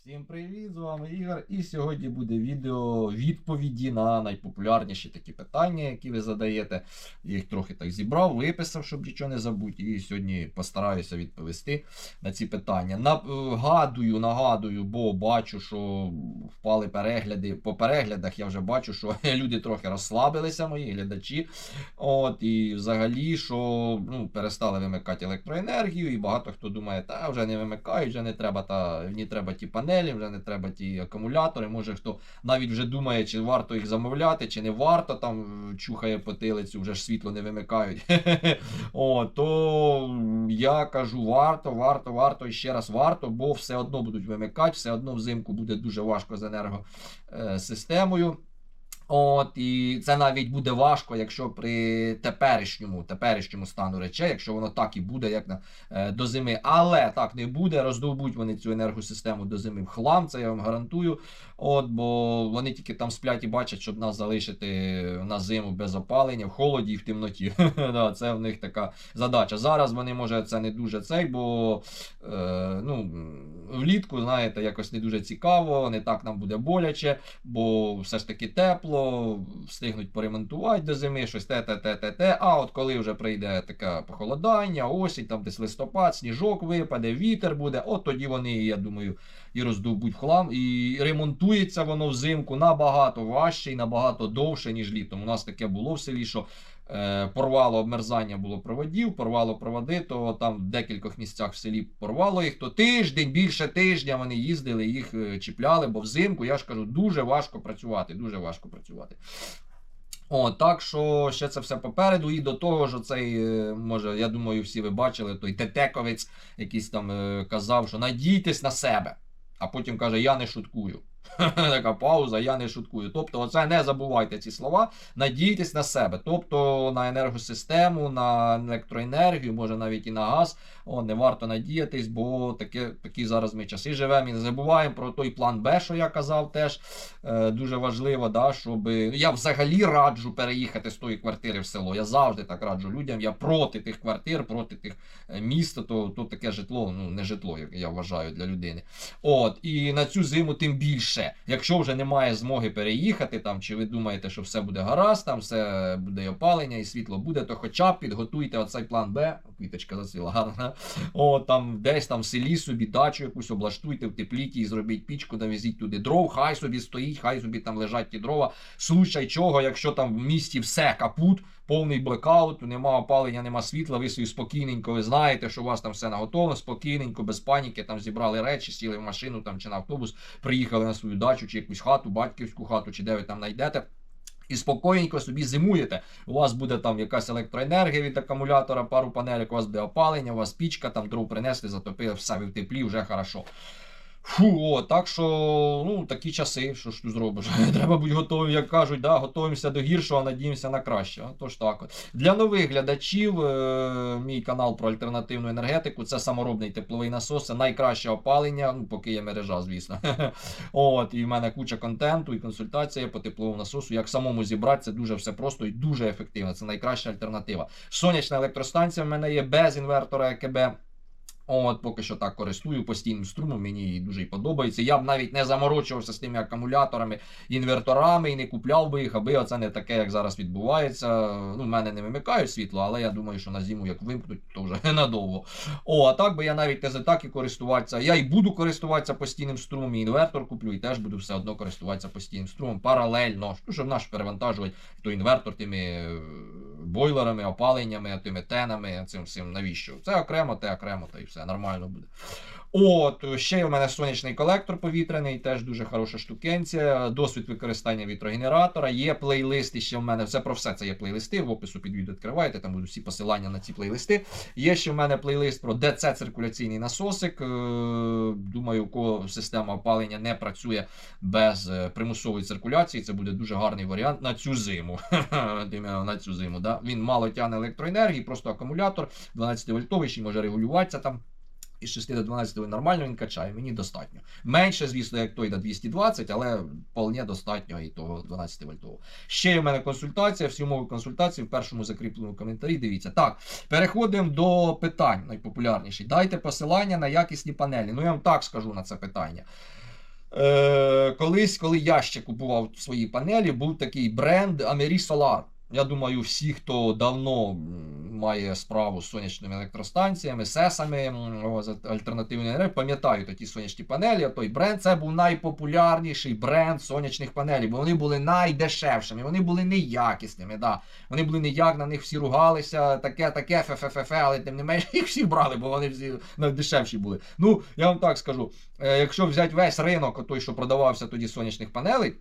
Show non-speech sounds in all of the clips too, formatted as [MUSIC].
Всім привіт, з вами Ігор. І сьогодні буде відео відповіді на найпопулярніші такі питання, які ви задаєте. Я їх трохи так зібрав, виписав, щоб нічого не забути. І сьогодні постараюся відповісти на ці питання. Нагадую, нагадую, бо бачу, що впали перегляди. По переглядах я вже бачу, що [LAUGHS] люди трохи розслабилися, мої глядачі. От, і взагалі, що ну, перестали вимикати електроенергію, і багато хто думає, та вже не вимикають, вже не треба та не треба ті панелі, вже не треба ті акумулятори. Може хто навіть вже думає, чи варто їх замовляти, чи не варто там е, чухає потилицю, вже ж світло не вимикають. [LAUGHS] То я кажу, варто, варто, варто і ще раз варто, бо все одно будуть вимикати, все одно взимку буде дуже важко з енергосистемою. От, і це навіть буде важко, якщо при теперішньому теперішньому стану речей, якщо воно так і буде, як на е, до зими. Але так не буде. Роздовбуть вони цю енергосистему до зими в хлам, це я вам гарантую. От, бо вони тільки там сплять і бачать, щоб нас залишити на зиму без опалення, в холоді і в темноті. [LAUGHS] Це в них така задача. Зараз вони може це не дуже цей, бо е, ну, влітку, знаєте, якось не дуже цікаво, не так нам буде боляче, бо все ж таки тепло, встигнуть поремонтувати до зими, щось те, те, те, те, те. А от коли вже прийде таке похолодання, осінь, там десь листопад, сніжок випаде, вітер буде, от тоді вони, я думаю, і роздовбуть хлам. І ремонтується воно взимку набагато важче і набагато довше, ніж літом. У нас таке було в селі, що е, порвало обмерзання було проводів, порвало проводи, то там в декількох місцях в селі порвало їх, то тиждень, більше тижня вони їздили, їх е, чіпляли, бо взимку, я ж кажу, дуже важко працювати, дуже важко працювати. О, так що ще це все попереду. І до того ж, цей, е, може, я думаю, всі ви бачили, той Тетековець якийсь там е, казав, що надійтесь на себе. А потім каже, я не шуткую. [LAUGHS] Така пауза, я не шуткую. Тобто, оце не забувайте ці слова, надійтесь на себе. Тобто на енергосистему, на електроенергію, може навіть і на газ. О, не варто надіятись, бо таке, такі зараз ми часи живемо. І не забуваємо про той план Б, що я казав, теж е, дуже важливо, да, щоб я взагалі раджу переїхати з тої квартири в село. Я завжди так раджу людям. Я проти тих квартир, проти тих е, міст, то, то таке житло, ну не житло, як я вважаю, для людини. От, і на цю зиму тим більше. Якщо вже немає змоги переїхати, там, чи ви думаєте, що все буде гаразд, там все буде і опалення, і світло буде, то хоча б підготуйте оцей план Б, квіточка зацвіла гарна. О, там десь там в селі собі дачу якусь облаштуйте в тепліті і зробіть пічку, навезіть туди дров, хай собі стоїть, хай собі там лежать ті дрова. Случай чого, якщо там в місті все капут, повний блекаут, нема опалення, нема світла, ви собі спокійненько, ви знаєте, що у вас там все наготово, спокійненько, без паніки, там зібрали речі, сіли в машину там чи на автобус, приїхали на свою дачу, чи якусь хату, батьківську хату, чи де ви там знайдете. І спокійненько собі зимуєте. У вас буде там якась електроенергія від акумулятора, пару панелек, у вас буде опалення, у вас пічка, там дров принесли, затопили, все ви в теплі, вже хорошо. Фу, о, так що ну, такі часи, що ж тут зробиш? [LAUGHS] Треба бути готовим, як кажуть, да, готуємося до гіршого, надіємося на краще. Тож так. от. Для нових глядачів, е, мій канал про альтернативну енергетику це саморобний тепловий насос, це найкраще опалення, ну, поки є мережа, звісно. [LAUGHS] От, І в мене куча контенту і консультація по тепловому насосу. Як самому зібрати, це дуже все просто і дуже ефективно. Це найкраща альтернатива. Сонячна електростанція в мене є без інвертора ЕКБ. От, поки що так користую постійним струмом, мені її дуже й подобається. Я б навіть не заморочувався з тими акумуляторами, інверторами і не купляв би їх, аби оце не таке, як зараз відбувається. Ну, в мене не вимикають світло, але я думаю, що на зиму як вимкнуть, то вже [LAUGHS] надовго. О, а так би я навіть не за так і користуватися. Я і буду користуватися постійним струмом, і інвертор куплю, і теж буду все одно користуватися постійним струмом паралельно. Ну, щоб наш перевантажувати, то інвертор тими е, бойлерами, опаленнями, тими тенами, цим всім навіщо? Це окремо, те окремо, та і все нормально буде. От, ще в мене сонячний колектор повітряний, теж дуже хороша штукенція. Досвід використання вітрогенератора. Є плейлисти ще в мене. Все про все це є плейлисти. В опису під відео відкриваєте, там будуть всі посилання на ці плейлисти. Є ще в мене плейлист про ДЦ циркуляційний насосик. Е, Думаю, у кого система опалення не працює без е, примусової циркуляції. Це буде дуже гарний варіант на цю зиму. [LAUGHS] на цю зиму да? Він мало тягне електроенергії, просто акумулятор 12 вольтовий, ще може регулюватися там. Із 6 до 12 нормально він качає, мені достатньо. Менше, звісно, як той до 220, але вполне достатньо і того 12 вольтового. Ще в мене консультація, всі умови консультації в першому закріпленому коментарі. Дивіться. Так, переходимо до питань найпопулярніші. Дайте посилання на якісні панелі. Ну, я вам так скажу на це питання. Е, колись, коли я ще купував свої панелі, був такий бренд Ameri Solar. Я думаю, всі, хто давно має справу з сонячними електростанціями, сесами альтернативної енергії, пам'ятають ті сонячні панелі. Той бренд це був найпопулярніший бренд сонячних панелей, бо вони були найдешевшими, вони були неякісними. Да. Вони були неяк, на них всі ругалися, таке, таке, фе-фе-фе-фе, але тим не менше [LAUGHS] їх всі брали, бо вони всі найдешевші були. Ну, я вам так скажу, е, якщо взяти весь ринок, той, що продавався тоді сонячних панелей.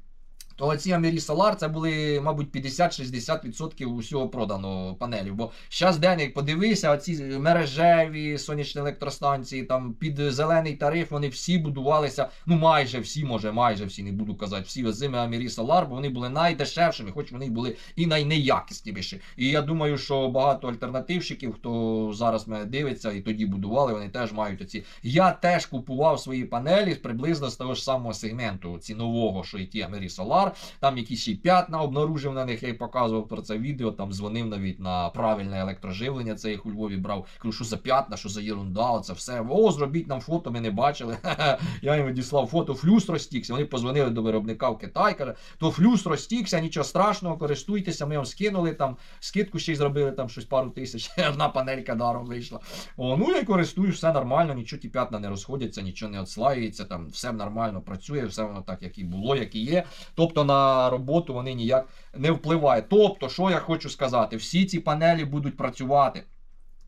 То ці Амері Solar це були, мабуть, 50-60% усього проданого панелів. Бо зараз день, як подивися, оці мережеві сонячні електростанції, там під зелений тариф, вони всі будувалися. Ну майже всі, може, майже всі, не буду казати, всі озими Амері Solar, бо вони були найдешевшими, хоч вони були і найнеякісніші. І я думаю, що багато альтернативщиків, хто зараз мене дивиться і тоді будували, вони теж мають оці. Я теж купував свої панелі приблизно з того ж самого сегменту цінового, що і ті Амері Solar. Там якісь й п'ятна обнаружив на них. Я показував про це відео. Там дзвонив навіть на правильне електроживлення. Це їх у Львові брав. Кажу, що за п'ятна, що за єрунда, оце все. О, зробіть нам фото, ми не бачили. [LAUGHS] Я їм відіслав фото, флюс розтікся. Вони позвонили до виробника в Китай. Каже, то флюс розтікся, нічого страшного, користуйтеся. Ми вам скинули там, скидку ще й зробили там щось пару тисяч. [LAUGHS] Одна панелька даром вийшла. О, ну я користуюсь, все нормально, нічого ті п'ятна не розходяться, нічого не отслаюється, там все нормально працює, все воно так, як і було, як і є. Тобто на роботу вони ніяк не впливають. Тобто, що я хочу сказати, всі ці панелі будуть працювати.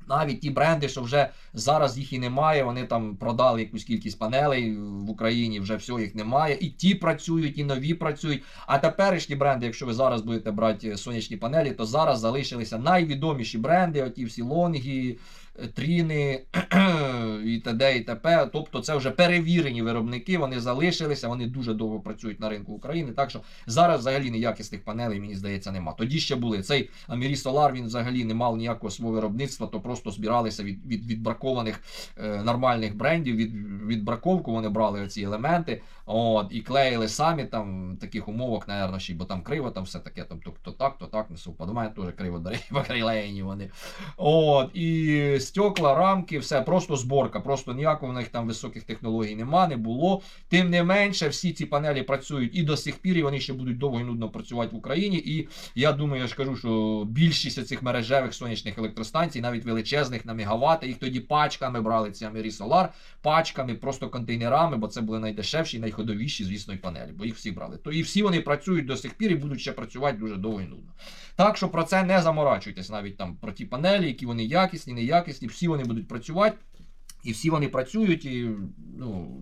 Навіть ті бренди, що вже зараз їх і немає, вони там продали якусь кількість панелей в Україні, вже все їх немає. І ті працюють, і нові працюють. А теперішні бренди, якщо ви зараз будете брати сонячні панелі, то зараз залишилися найвідоміші бренди, оті всі лонги, тріни [CLEARS THROAT] і т.д. і т.п. Тобто це вже перевірені виробники, вони залишилися, вони дуже довго працюють на ринку України. Так що зараз взагалі ніякісних панелей, мені здається, нема. Тоді ще були. Цей Амірі Solar, він взагалі не мав ніякого свого виробництва, то просто збиралися від від відбракованих е, нормальних брендів. Від від браковку вони брали ці елементи от, і клеїли самі там таких умовах, наверно, ще, бо там криво, там все таке, там то, то так, то так, не совпадає. Теж криво до поклеєні [LAUGHS] вони. От, і стекла, рамки, все, просто зборка, просто ніякого в них там високих технологій нема, не було. Тим не менше, всі ці панелі працюють і до сих пір, і вони ще будуть довго і нудно працювати в Україні. І я думаю, я ж кажу, що більшість цих мережевих сонячних електростанцій, навіть величезних на мегавати, їх тоді пачками брали ці Амері Solar, пачками, просто контейнерами, бо це були найдешевші, найходовіші, звісно, і панелі, бо їх всі брали. То і всі вони працюють до сих пір і будуть ще працювати дуже довго і нудно. Так що про це не заморачуйтесь навіть там про ті панелі, які вони якісні, неякісні, всі вони будуть працювати, і всі вони працюють, і ну.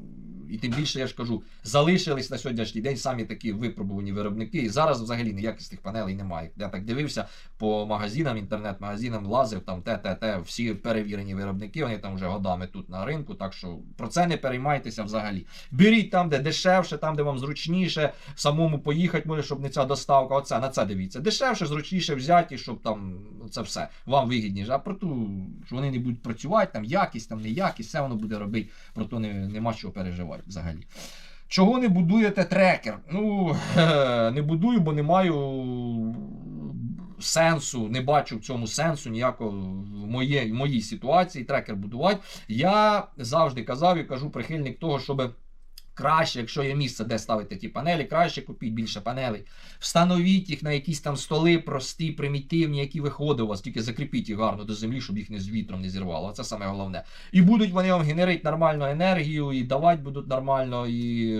І тим більше я ж кажу, залишились на сьогоднішній день самі такі випробувані виробники. І зараз взагалі ніякісних панелей немає. Я так дивився по магазинам, інтернет-магазинам, лазив там те, те, те, всі перевірені виробники, вони там вже годами тут на ринку. Так що про це не переймайтеся взагалі. Беріть там, де дешевше, там, де вам зручніше, самому поїхати може, щоб не ця доставка. Оце на це дивіться. Дешевше, зручніше взяти, щоб там це все вам вигідніше. А про ту, що вони не будуть працювати, там якість, там не якість, все воно буде робити, про то не, нема чого переживати взагалі. Чого не будуєте трекер? Ну, [LAUGHS] не будую, бо не маю сенсу, не бачу в цьому сенсу ніякого в моїй, в моїй ситуації трекер будувати. Я завжди казав і кажу прихильник того, щоб. Краще, якщо є місце, де ставити ті панелі, краще купіть більше панелей. Встановіть їх на якісь там столи прості, примітивні, які виходять у вас, тільки закріпіть їх гарно до землі, щоб їх не з вітром не зірвало. Це саме головне. І будуть вони вам генерити нормальну енергію, і давати будуть нормально, і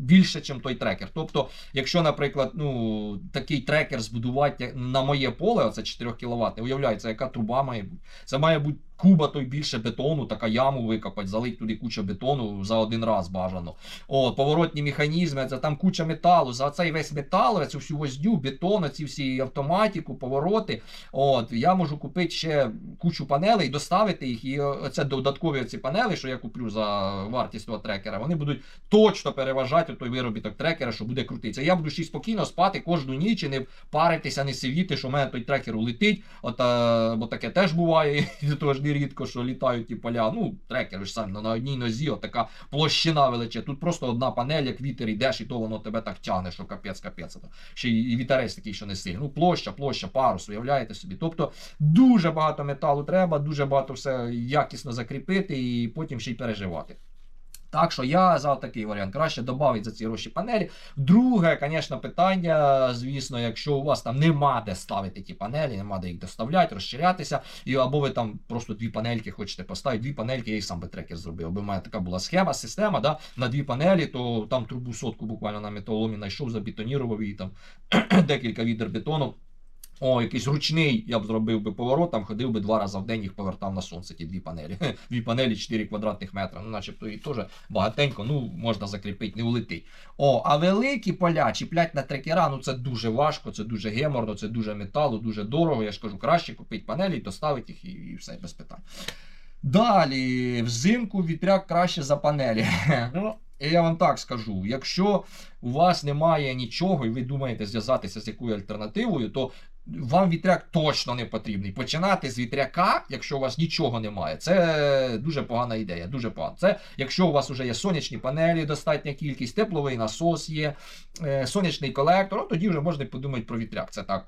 більше, ніж той трекер. Тобто, якщо, наприклад, ну, такий трекер збудувати на моє поле, оце 4 кВт, уявляється, яка труба має бути. Це має бути куба той більше бетону, така яму викопати, залить туди кучу бетону за один раз бажано. От, Поворотні механізми, це там куча металу. За цей весь метал, цю всю воздю, бетон, ці всі автоматику, повороти. От, Я можу купити ще кучу панелей, доставити їх. І це додаткові ці панели, що я куплю за вартість того трекера, вони будуть точно переважати той виробіток трекера, що буде крутитися. Я буду ще спокійно спати кожну ніч і не паритися, не сивіти, що в мене той трекер улетить. От, а, Бо таке теж буває. [LAUGHS] Тож рідко, що літають ті поля. Ну, трекер ж сам на одній нозі, отака така площина величе. Тут просто одна панель, як вітер йдеш, і то воно тебе так тягне, що капець, капець. Ще і вітерець такий, що не сильний. Ну, площа, площа, парус, уявляєте собі. Тобто дуже багато металу треба, дуже багато все якісно закріпити і потім ще й переживати. Так що я за такий варіант. Краще додати за ці гроші панелі. Друге, звісно, питання, звісно, якщо у вас там нема де ставити ті панелі, нема де їх доставляти, розширятися, і або ви там просто дві панельки хочете поставити, дві панельки, я і сам би трекер зробив. Аби в мене така була схема, система да, на дві панелі, то там трубу сотку буквально на металоломі знайшов, забетонірував її там [CLEARS THROAT] декілька відер бетону. О, якийсь ручний, я б зробив би поворот, там ходив би два рази в день їх повертав на сонце, ті дві панелі. Дві панелі 4 квадратних метра. Ну, начебто і теж багатенько, ну, можна закріпити, не улетить. О, а великі поля чіплять на трекера, ну це дуже важко, це дуже геморно, це дуже металу, дуже дорого. Я ж кажу, краще купити панелі, доставити їх і, і все без питань. Далі, взимку вітряк краще за панелі. Ну, і я вам так скажу: якщо у вас немає нічого, і ви думаєте зв'язатися з якою альтернативою, то вам вітряк точно не потрібний. Починати з вітряка, якщо у вас нічого немає, це дуже погана ідея. Дуже погано. Це якщо у вас вже є сонячні панелі, достатня кількість, тепловий насос є, е, сонячний колектор, ну, тоді вже можна подумати про вітряк. Це так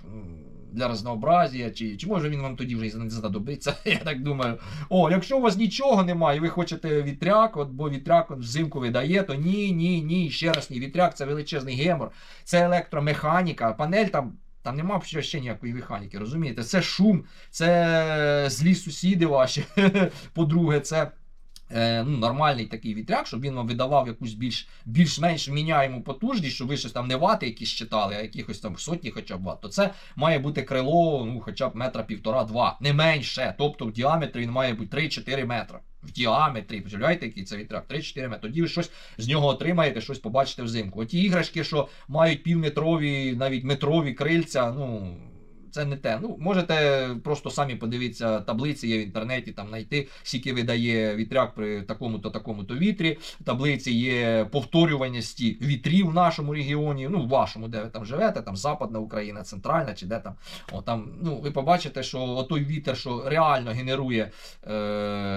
для разнообразія, чи, чи може він вам тоді вже не знадобиться. [LAUGHS] Я так думаю. О, якщо у вас нічого немає, ви хочете вітряк, от, бо вітряк взимку видає, то ні, ні, ні. Ще раз ні. Вітряк це величезний гемор, це електромеханіка, панель там. Там нема ще, ніякої механіки, розумієте? Це шум, це злі сусіди ваші. [LAUGHS] По-друге, це е, ну, нормальний такий вітряк, щоб він вам видавав якусь більш, більш-менш міняєму потужність, щоб ви щось там не вати якісь читали, а якихось там сотні хоча б ват, то це має бути крило ну, хоча б метра півтора-два, не менше. Тобто в діаметрі він має бути 3-4 метра. В діаметрі, Подивляєте, який це вітряк, 3-4 метри. Тоді ви щось з нього отримаєте, щось побачите взимку. Оті іграшки, що мають півметрові, навіть метрові крильця, ну. Це не те. Ну, можете просто самі подивитися таблиці, є в інтернеті, там знайти, скільки видає вітряк при такому-то такому-то вітрі. Таблиці є повторюваності вітрів в нашому регіоні, ну, в вашому, де ви там живете, там Западна Україна, Центральна чи де там. О, там ну, ви побачите, що той вітер, що реально генерує е,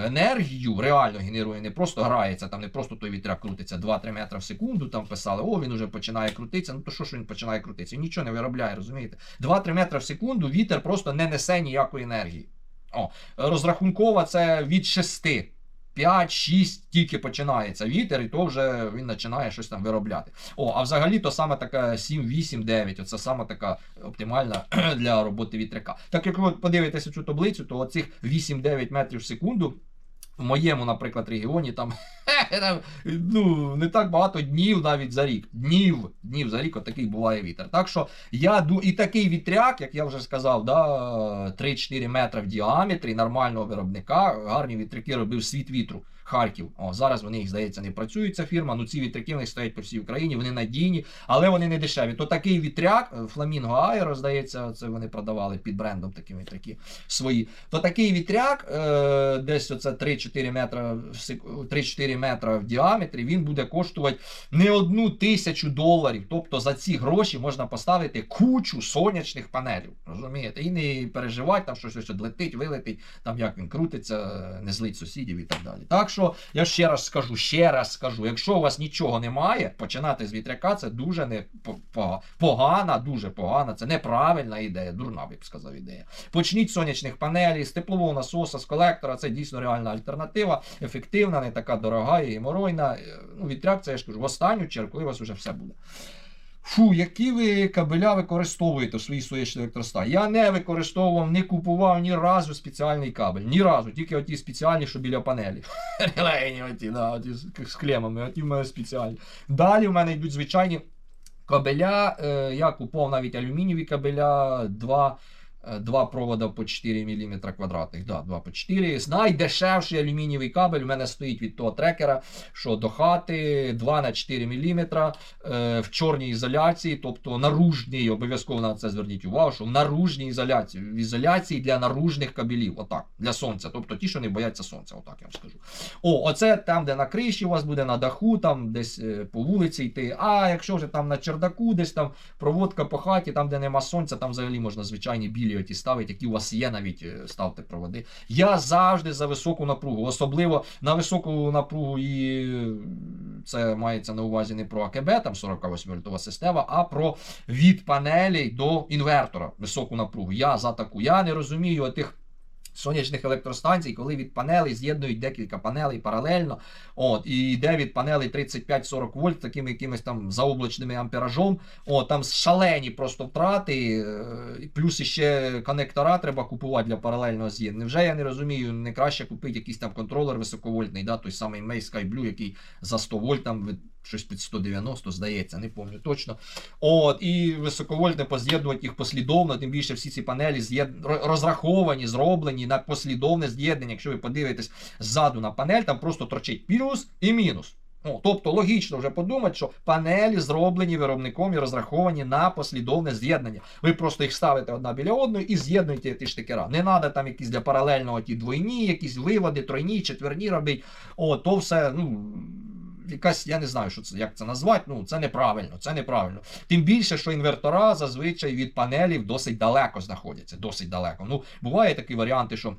енергію, реально генерує, не просто грається, там не просто той вітряк крутиться 2-3 метри в секунду, там писали, о, він вже починає крутитися. Ну то що ж він починає крутитися? Він нічого не виробляє, розумієте? 2-3 метри в секунду вітер просто не несе ніякої енергії. О, Розрахункова це від 6. 5-6 тільки починається вітер, і то вже він починає щось там виробляти. О, а взагалі то саме така 7, 8, 9. Оце саме така оптимальна [CLEARS THROAT] для роботи вітряка. Так як ви подивитеся цю таблицю, то оцих 8-9 метрів в секунду. В моєму, наприклад, регіоні [LAUGHS] там, ну, не так багато днів навіть за рік. Днів днів за рік отакий буває вітер. Так що я і такий вітряк, як я вже сказав, да, 3-4 метри в діаметрі нормального виробника. Гарні вітряки робив світ вітру. Харків. О, зараз вони їх здається не працюють. Ця фірма. Ну ці вітряки в них стоять по всій Україні. Вони надійні, але вони не дешеві. То такий вітряк, Фламінго Аеро, здається, це вони продавали під брендом такі вітряки свої. То такий вітряк, е, десь оце 3-4 метра 3-4 метра в діаметрі. Він буде коштувати не одну тисячу доларів. Тобто за ці гроші можна поставити кучу сонячних панелів. Розумієте? І не переживати, там що щось летить, вилетить, там як він крутиться, не злить сусідів і так далі. Так я ще раз скажу, ще раз скажу, якщо у вас нічого немає, починати з вітряка це дуже не погана, дуже погана, це неправильна ідея, дурна би б сказав ідея. Почніть з сонячних панелей, з теплового насоса, з колектора. Це дійсно реальна альтернатива, ефективна, не така дорога і геморойна. Ну, Вітряк, це я ж кажу, в останню чергу, коли у вас вже все буде. Фу, які ви кабеля використовуєте в своїй сонячній електростанції? Я не використовував, не купував ні разу спеціальний кабель. Ні разу, тільки оті спеціальні, що біля панелі. [LAUGHS] Релейні оті, да, оті з клемами, оті в мене спеціальні. Далі в мене йдуть звичайні кабеля. Е, я купував навіть алюмінієві кабеля, два. Два провода по 4 мм квадратних. Да, 2 по 4. Найдешевший алюмінієвий кабель у мене стоїть від того трекера, що до хати 2 на 4 мм е, в чорній ізоляції, тобто наружній, обов'язково на це зверніть увагу, що в наружній ізоляції, в ізоляції для наружних кабелів. Отак, для сонця. Тобто ті, що не бояться сонця, отак я вам скажу. О, оце там, де на криші у вас буде на даху, там десь е, по вулиці йти. А якщо вже там на чердаку, десь там проводка по хаті, там, де нема сонця, там взагалі можна звичайні білі оті ставить, які у вас є, навіть е, ставте проводи. Я завжди за високу напругу, особливо на високу напругу, і е, це мається на увазі не про АКБ, там 48 вольтова система, а про від панелей до інвертора високу напругу. Я за таку. Я не розумію тих сонячних електростанцій, коли від панелей з'єднують декілька панелей паралельно. От, і йде від панелей 35-40 вольт такими якимись там заоблачними амперажом. От, там шалені просто втрати. е, Плюс іще коннектора треба купувати для паралельного з'єднання. Вже я не розумію, не краще купити якийсь там контролер високовольтний, да, той самий May Sky Blue, який за 100 вольт там щось під 190, здається, не пам'ятаю точно. От, і високовольтне поз'єднувати їх послідовно, тим більше всі ці панелі розраховані, зроблені на послідовне з'єднання. Якщо ви подивитесь ззаду на панель, там просто торчить плюс і мінус. О, тобто логічно вже подумати, що панелі зроблені виробником і розраховані на послідовне з'єднання. Ви просто їх ставите одна біля одної і з'єднуєте ті штикера. Не треба там якісь для паралельного ті двойні, якісь виводи, тройні, четверні робити. О, то все, ну. Якась, я не знаю, що це, як це назвати, ну це неправильно, це неправильно. Тим більше, що інвертора зазвичай від панелів досить далеко знаходяться. Досить далеко. Ну, буває такі варіанти, що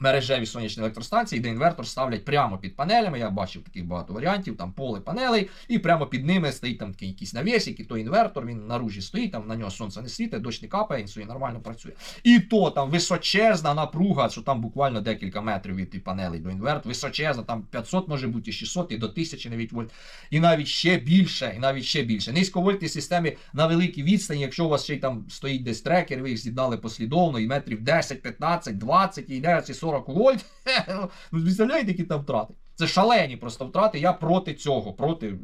мережеві сонячні електростанції, де інвертор ставлять прямо під панелями. Я бачив таких багато варіантів, там поле панелей, і прямо під ними стоїть там такий якийсь навісик, і той інвертор, він наружі стоїть, там на нього сонце не світить, дощ не капає, собі нормально працює. І то там височезна напруга, що там буквально декілька метрів від панелей до інвертора, височезна, там 500 може бути, і 600, і до 1000 навіть вольт, і навіть ще більше, і навіть ще більше. Низьковольтні системи на великій відстані, якщо у вас ще й там стоїть десь трекер, ви їх з'єднали послідовно, і метрів 10, 15, 20, і йде 40 вольт. [LAUGHS] Ну, представляєте, які там втрати? Це шалені просто втрати. Я проти цього, проти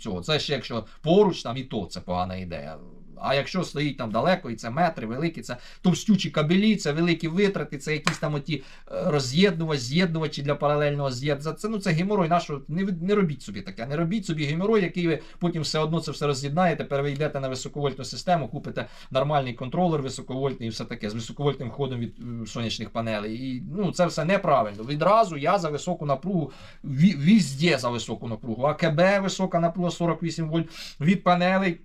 цього. Це ще якщо поруч там і то це погана ідея. А якщо стоїть там далеко, і це метри великі, це товстючі кабелі, це великі витрати, це якісь там оті е, роз'єднувачі, з'єднувачі для паралельного з'єднання. Це ну це геморой. Нащо не, не робіть собі таке, не робіть собі геморой, який ви потім все одно це все роз'єднаєте, перейдете на високовольтну систему, купите нормальний контролер високовольтний і все таке з високовольтним ходом від е, сонячних панелей. І ну це все неправильно. Відразу я за високу напругу, візде за високу напругу. АКБ висока напруга 48 вольт від панелей.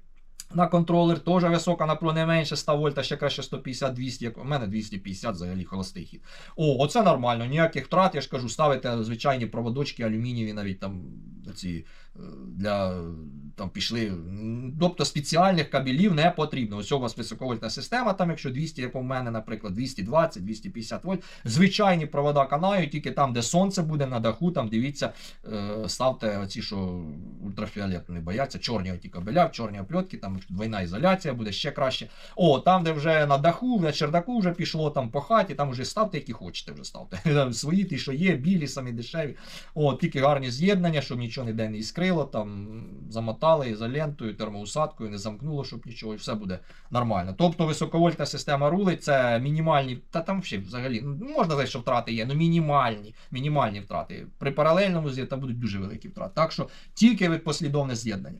На контролер теж висока напруга, не менше 100 вольт, ще краще 150-200, як у мене 250 взагалі холостий хід. О, оце нормально, ніяких втрат, я ж кажу, ставите звичайні проводочки, алюмінієві, навіть там ці для там пішли. Тобто спеціальних кабелів не потрібно. Ось у вас високовольтна система, там, якщо 200, як у мене, наприклад, 220, 250 вольт. Звичайні провода канають, тільки там, де сонце буде на даху, там дивіться, е, ставте оці, що ультрафіолет не бояться, чорні оті кабеля, чорні опльотки, там двойна ізоляція буде ще краще. О, там, де вже на даху, на чердаку вже пішло, там по хаті, там вже ставте, які хочете, вже ставте. [LAUGHS] Свої ті, що є, білі, самі дешеві. О, тільки гарні з'єднання, щоб нічого ніде не іскрило, там замотали ізолентою, термоусадкою, не замкнуло, щоб нічого, і все буде нормально. Тобто високовольтна система рулить, це мінімальні, та там взагалі, ну, можна сказати, що втрати є, ну мінімальні, мінімальні втрати. При паралельному з'єднанні там будуть дуже великі втрати. Так що тільки від послідовне з'єднання.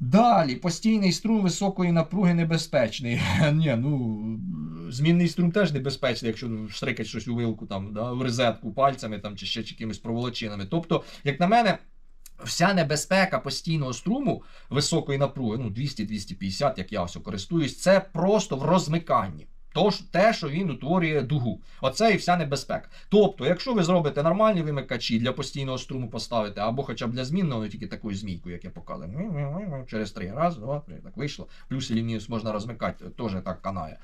Далі, постійний струм високої напруги небезпечний. [LAUGHS] Ні, ну змінний струм теж небезпечний, якщо ну, штрикать щось у вилку, там, да, в розетку пальцями там, чи ще якимись проволочинами. Тобто, як на мене, вся небезпека постійного струму високої напруги, ну 200-250, як я ось користуюсь, це просто в розмиканні. Тож те, що він утворює дугу. Оце і вся небезпека. Тобто, якщо ви зробите нормальні вимикачі для постійного струму поставите, або хоча б для змінного, тільки такою змійкою, як я показую, через три раз, два, три, так вийшло. Плюс і мінус можна розмикати, теж так канає.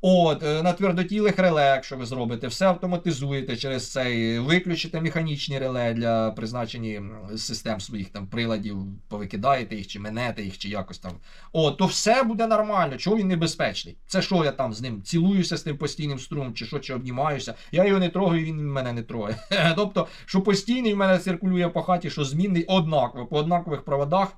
От, е, на твердотілих реле, якщо ви зробите, все автоматизуєте через цей, виключите механічні реле для призначення систем своїх там приладів, повикидаєте їх, чи минете їх, чи якось там. От, то все буде нормально. Чого він небезпечний? Це що я там з ним цілуюся з тим постійним струмом, чи що, чи обнімаюся. Я його не трогаю, він мене не трогає. [LAUGHS] тобто, що постійний в мене циркулює по хаті, що змінний однаково, по однакових проводах.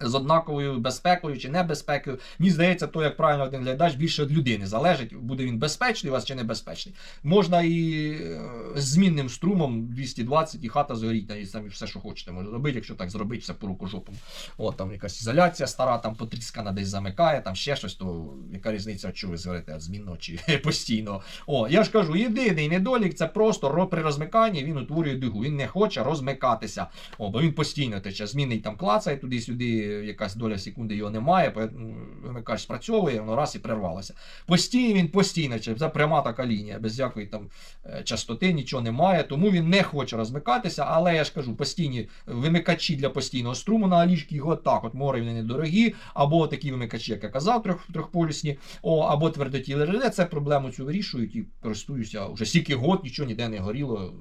З однаковою безпекою чи небезпекою. Мені здається, то, як правильно один глядач, більше від людини залежить, буде він безпечний у вас чи небезпечний. Можна і е, з змінним струмом 220 і хата згоріть, навіть самі все, що хочете, може зробити, якщо так зробити, все по рукожопому. От там якась ізоляція стара, там потріскана десь замикає, там ще щось, то яка різниця, що ви згорите, змінного чи [LAUGHS] постійного. О, я ж кажу, єдиний недолік це просто при розмиканні він утворює дугу. Він не хоче розмикатися. О, бо він постійно тече. Змінний там клацає туди-сюди, якась доля секунди його немає, поэтому вимикач спрацьовує, воно раз і прервалося. Постійно він постійно, це пряма така лінія, без якої там е, частоти, нічого немає, тому він не хоче розмикатися, але я ж кажу, постійні вимикачі для постійного струму на алішки, його так, от море вони недорогі, або такі вимикачі, як я казав, трьох, трьохполюсні, о, або твердотіле желе, це проблему цю вирішують і користуюся вже стільки год, нічого ніде не горіло.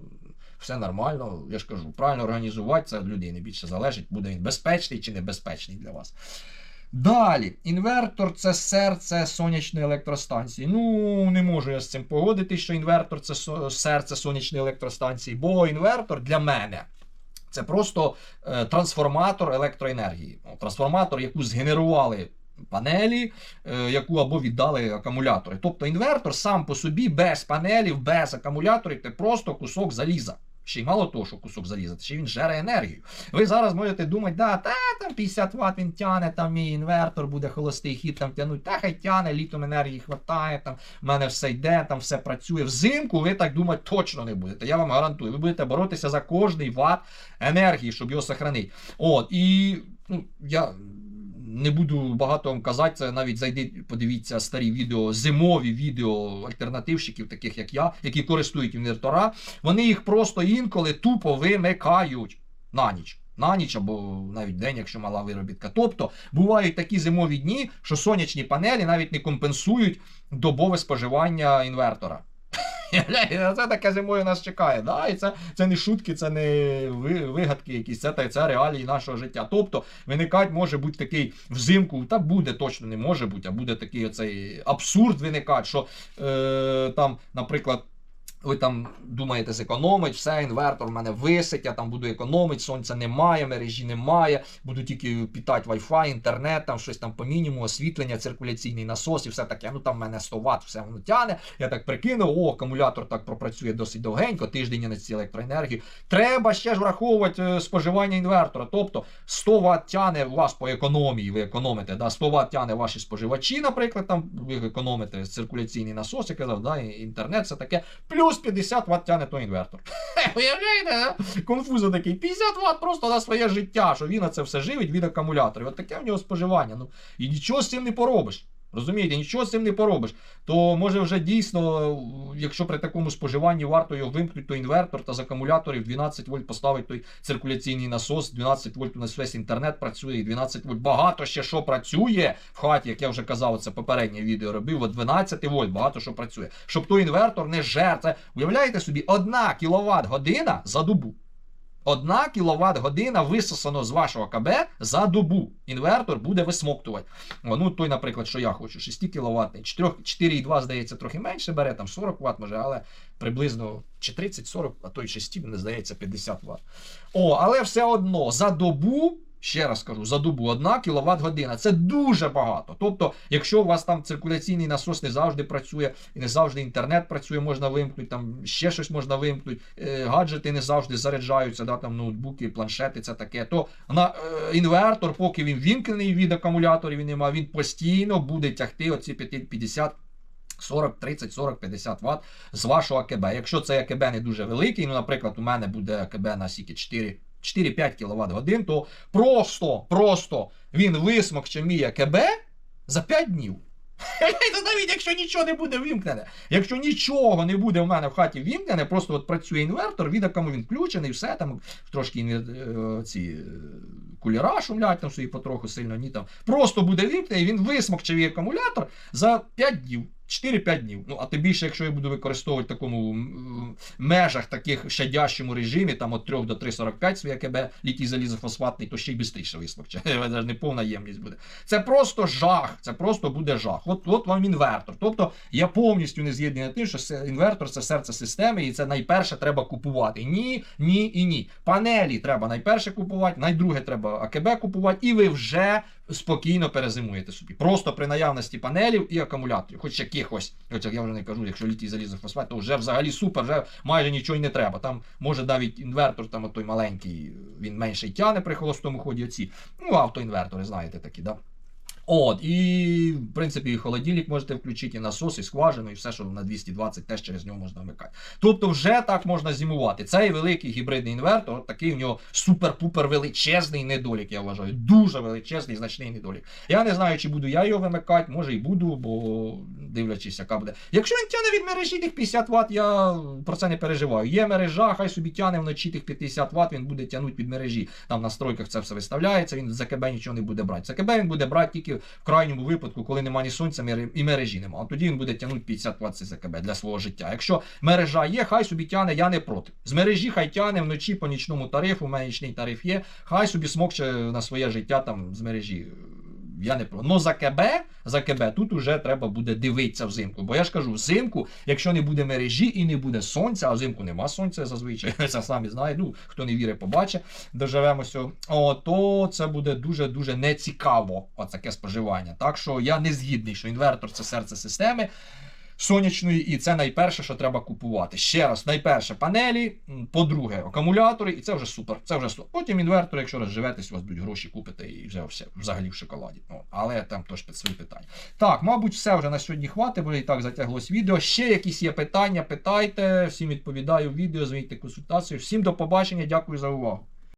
Все нормально, я ж кажу, правильно організувати це від людини більше залежить, буде він безпечний чи небезпечний для вас. Далі, інвертор це серце сонячної електростанції. Ну, не можу я з цим погодитись, що інвертор це серце сонячної електростанції, бо інвертор для мене це просто е, трансформатор електроенергії. Трансформатор, яку згенерували панелі, е, яку або віддали акумулятори. Тобто інвертор сам по собі без панелів, без акумуляторів це просто кусок заліза. Ще й мало того, що кусок заліза, ще він жере енергію. Ви зараз можете думати, да, та там 50 Вт він тяне, там мій інвертор буде холостий хід там тянуть, та хай тяне, літом енергії хватає, там в мене все йде, там все працює. Взимку ви так думати точно не будете. Я вам гарантую. Ви будете боротися за кожний ват енергії, щоб його сохранити. От, і ну, я не буду багато вам казати, це навіть зайди, подивіться старі відео, зимові відео альтернативщиків, таких як я, які користують інвертора. Вони їх просто інколи тупо вимикають на ніч. На ніч або навіть день, якщо мала виробітка. Тобто бувають такі зимові дні, що сонячні панелі навіть не компенсують добове споживання інвертора. Це таке зимою нас чекає. Да? І це, це не шутки, це не вигадки якісь, це, це реалії нашого життя. Тобто виникать може бути такий взимку, та буде точно не може бути, а буде такий оцей абсурд виникати, що е, там, наприклад. Ви там думаєте зекономить, все, інвертор в мене висить, я там буду економити, сонця немає, мережі немає, буду тільки питати Wi-Fi, інтернет, там щось там по мінімуму, освітлення, циркуляційний насос і все таке. Ну там в мене 100 Вт, все воно тяне. Я так прикинув, о, акумулятор так пропрацює досить довгенько, тиждень я на ці електроенергію. Треба ще ж враховувати е, споживання інвертора. Тобто 100 Вт тяне у вас по економії, ви економите, да, 100 Вт тяне ваші споживачі, наприклад, там ви економите циркуляційний насос, я казав, да, інтернет, все таке. Плюс 50 Вт тяне той інвертор. Уявляєте? конфуза такий. 50 Вт просто на своє життя, що він на це все живить від акумуляторів. От таке в нього споживання. Ну, і нічого з цим не поробиш. Розумієте, нічого з цим не поробиш. То може вже дійсно, якщо при такому споживанні варто його вимкнути, то інвертор та з акумуляторів 12 вольт поставить той циркуляційний насос, 12 вольт у нас весь інтернет працює, і 12 вольт. Багато ще що працює в хаті, як я вже казав, це попереднє відео робив. От 12 вольт, багато що працює. Щоб той інвертор не жер. Це уявляєте собі, 1 кВт година за добу. Одна кВт година висосано з вашого КБ за добу. Інвертор буде висмоктувати. Ну той, наприклад, що я хочу, 6 кВт, 4,2, здається, трохи менше бере, там 40 Вт може, але приблизно чи 30-40, а то й 6, мені здається, 50 Вт. О, але все одно за добу. Ще раз кажу, за добу 1 кВт година. Це дуже багато. Тобто, якщо у вас там циркуляційний насос не завжди працює, і не завжди інтернет працює, можна вимкнути, там ще щось можна вимкнути, е, гаджети не завжди заряджаються, да, там ноутбуки, планшети, це таке. То на е, інвертор, поки він вімкнений від акумуляторів, він нема, він постійно буде тягти оці 50 40, 30, 40, 50 Вт з вашого АКБ. Якщо цей АКБ не дуже великий, ну, наприклад, у мене буде АКБ на сіки 4. 4-5 кВт годин, то просто, просто він висмокче мій АКБ за 5 днів. [LAUGHS] Навіть якщо нічого не буде вімкнене, якщо нічого не буде в мене в хаті вімкнене, просто от працює інвертор, від якому він включений, все там трошки інвер- е, ці е, шумлять там собі потроху сильно, ні там. Просто буде вімкнений, він висмокче мій акумулятор за 5 днів. 4-5 днів. Ну, а тим більше, якщо я буду використовувати в такому межах таких щадящому режимі, там від 3 до 3,45 свій АКБ, літій залізофосфатний, то ще й швидше висмокче. [LAUGHS] Це не повна ємність буде. Це просто жах. Це просто буде жах. От, от вам інвертор. Тобто я повністю не з'єднаний на тим, що інвертор це серце системи, і це найперше треба купувати. Ні, ні і ні. Панелі треба найперше купувати, найдруге треба АКБ купувати, і ви вже спокійно перезимуєте собі. Просто при наявності панелів і акумуляторів, хоч якихось. Хоч як я вже не кажу, якщо літій залізофосфат, то вже взагалі супер, вже майже нічого й не треба. Там може навіть інвертор, там той маленький, він менше тяне при холостому ході. Оці. Ну, автоінвертори, знаєте такі, да? От, і в принципі і холодильник можете включити, і насос, і скважину, і все, що на 220 теж через нього можна вмикати. Тобто вже так можна зимувати. Цей великий гібридний інвертор, такий у нього супер-пупер величезний недолік, я вважаю. Дуже величезний, значний недолік. Я не знаю, чи буду я його вимикати, може і буду, бо дивлячись, яка буде. Якщо він тягне від мережі тих 50 Вт, я про це не переживаю. Є мережа, хай собі тягне вночі тих 50 Вт, він буде тягнути від мережі. Там на стройках це все виставляється, він з АКБ нічого не буде брати. З АКБ він буде брати тільки в крайньому випадку, коли немає ні сонця і мережі немає. Тоді він буде тягнути 50 Вт з АКБ для свого життя. Якщо мережа є, хай собі тягне, я не проти. З мережі хай тягне вночі по нічному тарифу, у мене нічний тариф є, хай собі смокче на своє життя там з мережі. Я не про. Но за КБ, за КБ тут уже треба буде дивитися взимку. Бо я ж кажу, взимку, якщо не буде мережі і не буде сонця, а взимку нема сонця зазвичай, [LAUGHS] це самі знають. Ну, хто не вірить, побачить, доживемося. О, то це буде дуже-дуже нецікаво, таке споживання. Так що я не згідний, що інвертор це серце системи. Сонячної, і це найперше, що треба купувати. Ще раз, найперше панелі, по-друге, акумулятори, і це вже супер. Це вже супер. Потім інвертор, якщо розживетесь, у вас будуть гроші купите і вже все взагалі в шоколаді. Ну, але там теж під свої питання. Так, мабуть, все вже на сьогодні хватить, бо і так затяглось відео. Ще якісь є питання, питайте. Всім відповідаю в відео, звійте консультацію. Всім до побачення, дякую за увагу.